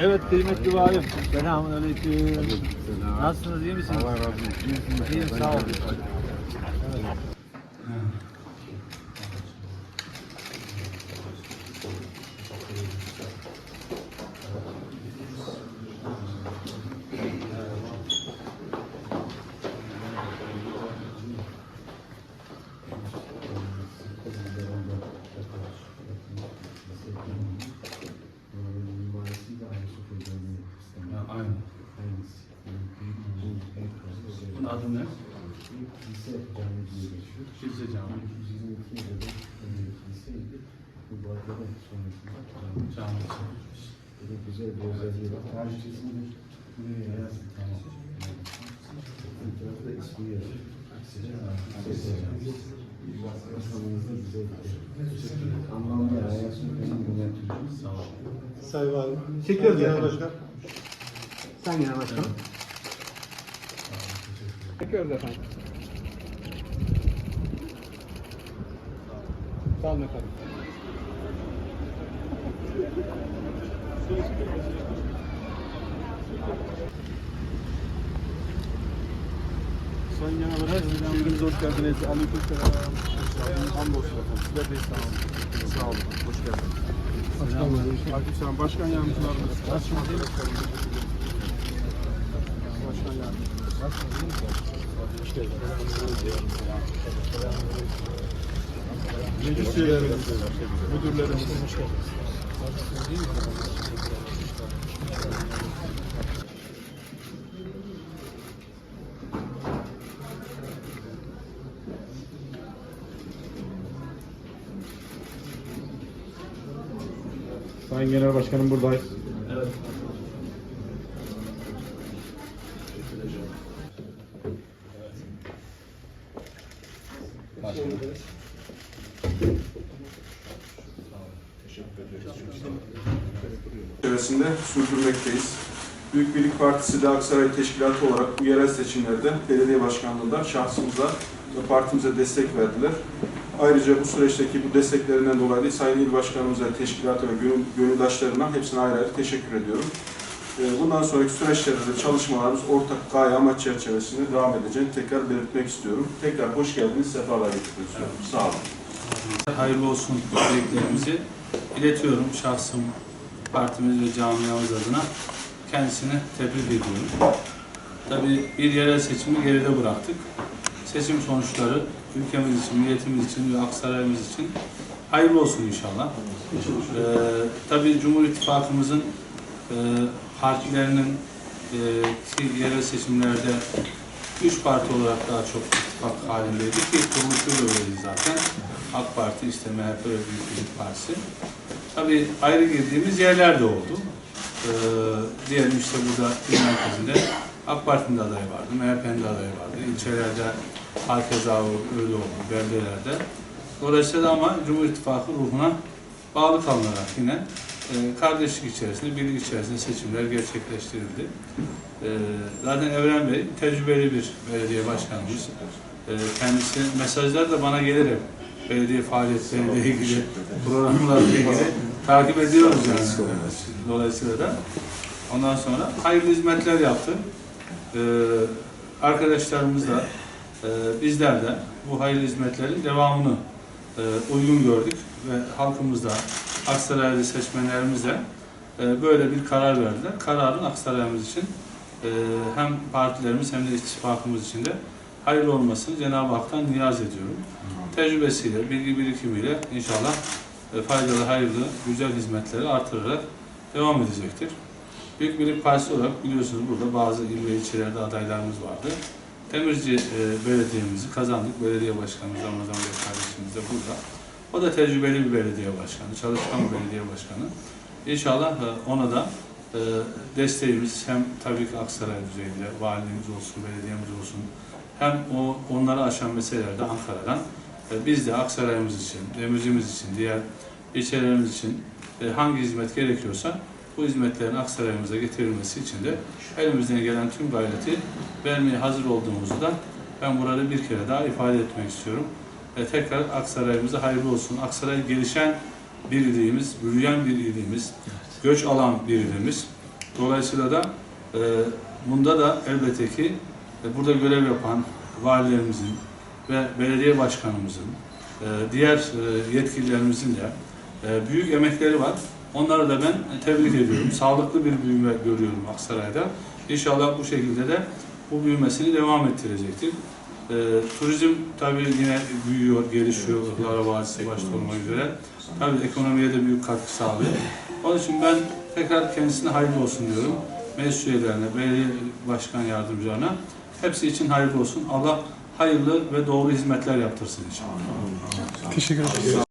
Evet kıymetli valim. Selamun aleyküm. Nasılsınız iyi misiniz? Allah razı olsun. İyiyim sağ olun. Aynen. Adı ne? Kilise Camii. Camisi. Güzel bir özelliği var. Tarihçesinde buraya yazın. Tamam. Fotoğrafı da ismi yazıyor. Rakamınızda güzel bir Anlamlı hayatın benim yönetiyorum. Sağ ol. Sayın Valim. Genel Başkan. Sen genel başkanım. Çekiyoruz efendim. Sağ olun efendim. Sayın Genel Başkanım, şehrimize hoş geldiniz. Aleyküm selam. Hamdolsun efendim. Sizler de sağ olun. Sağ olun. Hoş geldiniz. Aleyküm selam. Başkan yardımcılarımız. Başkan Başkan yardımcılarımız. Meclis üyelerimiz. Sayın Genel Başkanım buradayız. Çerçevesinde sürdürmekteyiz. Büyük Birlik Partisi de Aksaray Teşkilatı olarak bu yerel seçimlerde belediye başkanlığında şahsımıza ve partimize destek verdiler. Ayrıca bu süreçteki bu desteklerinden dolayı Sayın İl Başkanımıza, teşkilata ve gönül, gönüldaşlarına hepsine ayrı ayrı teşekkür ediyorum. Ee, Bundan sonraki süreçlerde de çalışmalarımız ortak gaye amaç çerçevesinde devam edeceğini tekrar belirtmek istiyorum. Tekrar hoş geldiniz, sefalar getirdiniz. Sağ olun. Hayırlı olsun dileklerimizi iletiyorum şahsım, partimiz ve camiamız adına. Kendisine tebrik ediyorum. Tabii bir yerel seçimi geride bıraktık. Seçim sonuçları ülkemiz için, milletimiz için ve Aksaray'ımız için hayırlı olsun inşallah. Ee, tabii Cumhur İttifakımızın e, partilerinin e, yerel seçimlerde üç parti olarak daha çok ittifak halindeydi ki kuruluşu öyleydi zaten. AK Parti, işte MHP ve Büyük Birlik Partisi. Tabii ayrı girdiğimiz yerler de oldu. Ee, diyelim işte burada il merkezinde AK Parti'nin de adayı vardı, MHP'nin de adayı vardı. İlçelerde hakeza öyle oldu, beldelerde. Dolayısıyla ama Cumhur İttifakı ruhuna bağlı kalınarak yine kardeşlik içerisinde, birlik içerisinde seçimler gerçekleştirildi. E, zaten Evren Bey tecrübeli bir belediye başkanımız. E, kendisi mesajlar da bana gelir hep. Belediye faaliyetleriyle ilgili, programlarla ilgili takip ediyoruz yani. Dolayısıyla da ondan sonra hayırlı hizmetler yaptı. Arkadaşlarımız da e, bizler de bu hayırlı hizmetlerin devamını e, uygun gördük ve halkımız da Aksaraylı seçmenlerimiz de e, böyle bir karar verdiler. Kararın Aksaray'ımız için e, hem partilerimiz hem de ittifakımız için de hayırlı olmasını Cenab-ı Hak'tan niyaz ediyorum. Tecrübesiyle, bilgi birikimiyle inşallah e, faydalı, hayırlı, güzel hizmetleri artırarak devam edecektir. Büyük Birlik Partisi olarak biliyorsunuz burada bazı il ve ilçelerde adaylarımız vardı. Demirci e, belediyemizi kazandık. Belediye başkanımız Ramazan Bey kardeşimiz de burada. O da tecrübeli bir belediye başkanı, çalışkan bir belediye başkanı. İnşallah e, ona da e, desteğimiz hem tabii ki Aksaray düzeyinde valiliğimiz olsun, belediyemiz olsun hem o onları aşan meselelerde Ankara'dan e, biz de Aksaray'ımız için, Demircimiz için, diğer ilçelerimiz için hangi hizmet gerekiyorsa bu hizmetlerin Aksaray'ımıza getirilmesi için de elimizden gelen tüm gayreti vermeye hazır olduğumuzu da ben burada bir kere daha ifade etmek istiyorum. Ve tekrar Aksaray'ımıza hayırlı olsun. Aksaray gelişen bir ilimiz, büyüyen bir ilimiz, göç alan bir ilimiz. Dolayısıyla da e, bunda da elbette ki e, burada görev yapan valilerimizin ve belediye başkanımızın, e, diğer e, yetkililerimizin de e, büyük emekleri var. Onları da ben tebrik ediyorum. Sağlıklı bir büyüme görüyorum Aksaray'da. İnşallah bu şekilde de bu büyümesini devam ettirecektir. E, turizm tabii yine büyüyor, gelişiyor. Ihlara Vadisi başta olmak üzere. Tabii ekonomiye de büyük katkı sağlıyor. Onun için ben tekrar kendisine hayırlı olsun diyorum. Meclis üyelerine, belediye başkan yardımcılarına hepsi için hayırlı olsun. Allah hayırlı ve doğru hizmetler yaptırsın inşallah.